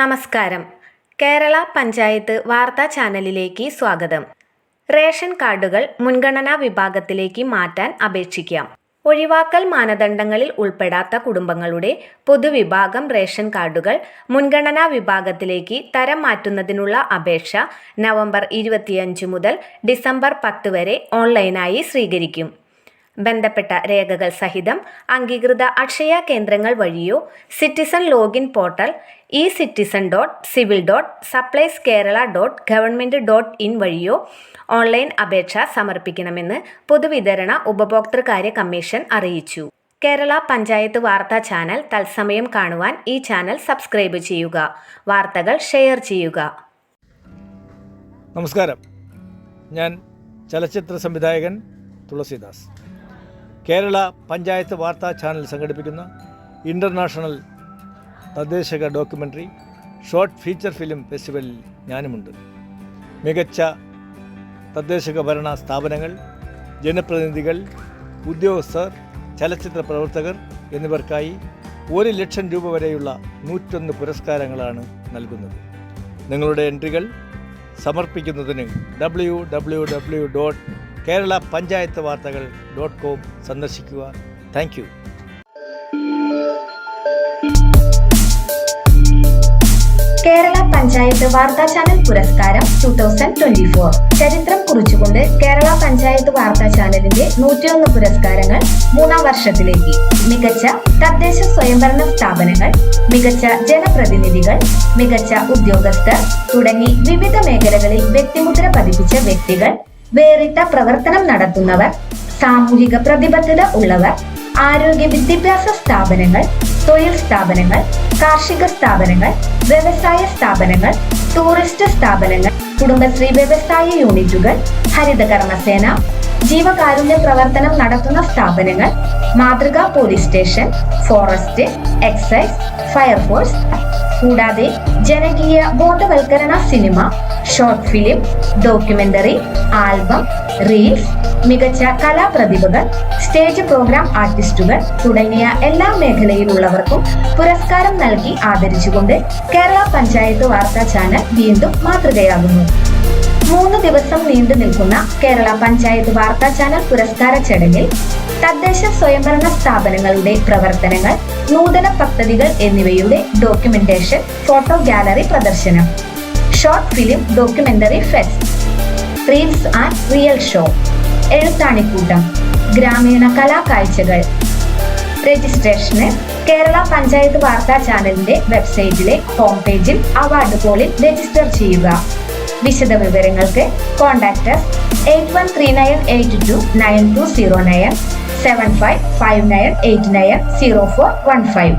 നമസ്കാരം. കേരള പഞ്ചായത്ത് വാർത്താ ചാനലിലേക്ക് സ്വാഗതം. റേഷൻ കാർഡുകൾ മുൻഗണനാ വിഭാഗത്തിലേക്ക് മാറ്റാൻ അപേക്ഷിക്കാം. ഒഴിവാക്കൽ മാനദണ്ഡങ്ങളിൽ ഉൾപ്പെടാത്ത കുടുംബങ്ങളുടെ പൊതുവിഭാഗം റേഷൻ കാർഡുകൾ മുൻഗണനാ വിഭാഗത്തിലേക്ക് തരം മാറ്റുന്നതിനുള്ള അപേക്ഷ നവംബർ ഇരുപത്തിയഞ്ച് മുതൽ ഡിസംബർ പത്ത് വരെ ഓൺലൈനായി സ്വീകരിക്കും. ബന്ധപ്പെട്ട രേഖകൾ സഹിതം അംഗീകൃത അക്ഷയ കേന്ദ്രങ്ങൾ വഴിയോ citizen login portal E citizen dot civil dot supplies Kerala dot government dot in വഴിയോ ഓൺലൈൻ അപേക്ഷ സമർപ്പിക്കണമെന്ന് പൊതുവിതരണ ഉപഭോക്തൃകാര്യ കമ്മീഷൻ അറിയിച്ചു. കേരള പഞ്ചായത്ത് വാർത്താ ചാനൽ തത്സമയം കാണുവാൻ ഈ ചാനൽ സബ്സ്ക്രൈബ് ചെയ്യുക. വാർത്തകൾ ഷെയർ ചെയ്യുക. നമസ്കാരം. ഞാൻ ചലച്ചിത്ര സംവിധായകൻ തുളസിദാസ്. കേരള പഞ്ചായത്ത് വാർത്താ ചാനൽ സംഘടിപ്പിക്കുന്ന ഇന്റർനാഷണൽ തദ്ദേശക ഡോക്യുമെന്ററി ഷോർട്ട് ഫീച്ചർ ഫിലിം ഫെസ്റ്റിവലിൽ ഞാനുമുണ്ട്. മികച്ച തദ്ദേശക ഭരണ സ്ഥാപനങ്ങൾ ജനപ്രതിനിധികൾ ഉദ്യോഗസ്ഥർ ചലച്ചിത്ര പ്രവർത്തകർ എന്നിവർക്കായി ഒരു ലക്ഷം രൂപ വരെയുള്ള നൂറ്റൊന്ന് പുരസ്കാരങ്ങളാണ് നൽകുന്നത്. നിങ്ങളുടെ എൻട്രികൾ സമർപ്പിക്കുന്നതിന് W W W dot Kerala panchayat വാർത്തകൾ ഡോട്ട് കോം സന്ദർശിക്കുക. താങ്ക് കേരള പഞ്ചായത്ത് വാർത്താ ചാനൽ പുരസ്കാരം ടൂ തൗസൻഡ് ട്വന്റി ഫോർ ചരിത്രം കുറിച്ചുകൊണ്ട് കേരള പഞ്ചായത്ത് വാർത്താ ചാനലിന്റെ നൂറ്റിയൊന്ന് പുരസ്കാരങ്ങൾ മൂന്നാം വർഷത്തിലേക്ക്. മികച്ച തദ്ദേശ സ്വയംഭരണ സ്ഥാപനങ്ങൾ മികച്ച ജനപ്രതിനിധികൾ മികച്ച ഉദ്യോഗസ്ഥർ തുടങ്ങി വിവിധ മേഖലകളിൽ വ്യക്തിമുദ്ര പതിപ്പിച്ച വ്യക്തികൾ വേറിട്ട പ്രവർത്തനം നടത്തുന്നവർ സാമൂഹിക പ്രതിബദ്ധത ഉള്ളവർ ആരോഗ്യ വിദ്യാഭ്യാസ സ്ഥാപനങ്ങൾ തൊഴിൽ സ്ഥാപനങ്ങൾ കാർഷിക സ്ഥാപനങ്ങൾ വ്യവസായ സ്ഥാപനങ്ങൾ ടൂറിസ്റ്റ് സ്ഥാപനങ്ങൾ കുടുംബശ്രീ വ്യവസായ യൂണിറ്റുകൾ ഹരിത കർമ്മസേന ജീവകാരുണ്യ പ്രവർത്തനം നടത്തുന്ന സ്ഥാപനങ്ങൾ മാതൃകാ police station forest excise fire force കൂടാതെ ജനകീയ ബോധവൽക്കരണ cinema short film documentary album reels മികച്ച കലാപ്രതിഭകൾ സ്റ്റേജ് പ്രോഗ്രാം ആർട്ടിസ്റ്റുകൾ തുടങ്ങിയ എല്ലാ മേഖലയിലുള്ളവർക്കും പുരസ്കാരം നൽകി ആദരിച്ചുകൊണ്ട് കേരള പഞ്ചായത്ത് വാർത്താ ചാനൽ വീണ്ടും മാതൃകയാകുന്നു. മൂന്ന് ദിവസം നീണ്ടു നിൽക്കുന്ന കേരള പഞ്ചായത്ത് വാർത്താ ചാനൽ പുരസ്കാര ചടങ്ങിൽ തദ്ദേശ സ്വയംഭരണ സ്ഥാപനങ്ങളുടെ പ്രവർത്തനങ്ങൾ നൂതന പദ്ധതികൾ എന്നിവയുടെ ഡോക്യുമെന്റേഷൻ ഫോട്ടോ ഗാലറി പ്രദർശനം. Short film documentary fest reels and real show എഴുത്താണിക്കൂട്ടം ഗ്രാമീണ കലാകാഴ്ചകൾ രജിസ്ട്രേഷന് കേരള പഞ്ചായത്ത് വാർത്താ ചാനലിന്റെ വെബ്സൈറ്റിലെ ഹോം പേജിൽ അവാർഡ് പോളിൽ രജിസ്റ്റർ ചെയ്യുക. വിശദ വിവരങ്ങൾക്ക് contact eight one three nine eight two nine two zero nine seven five five nine eight nine zero four one five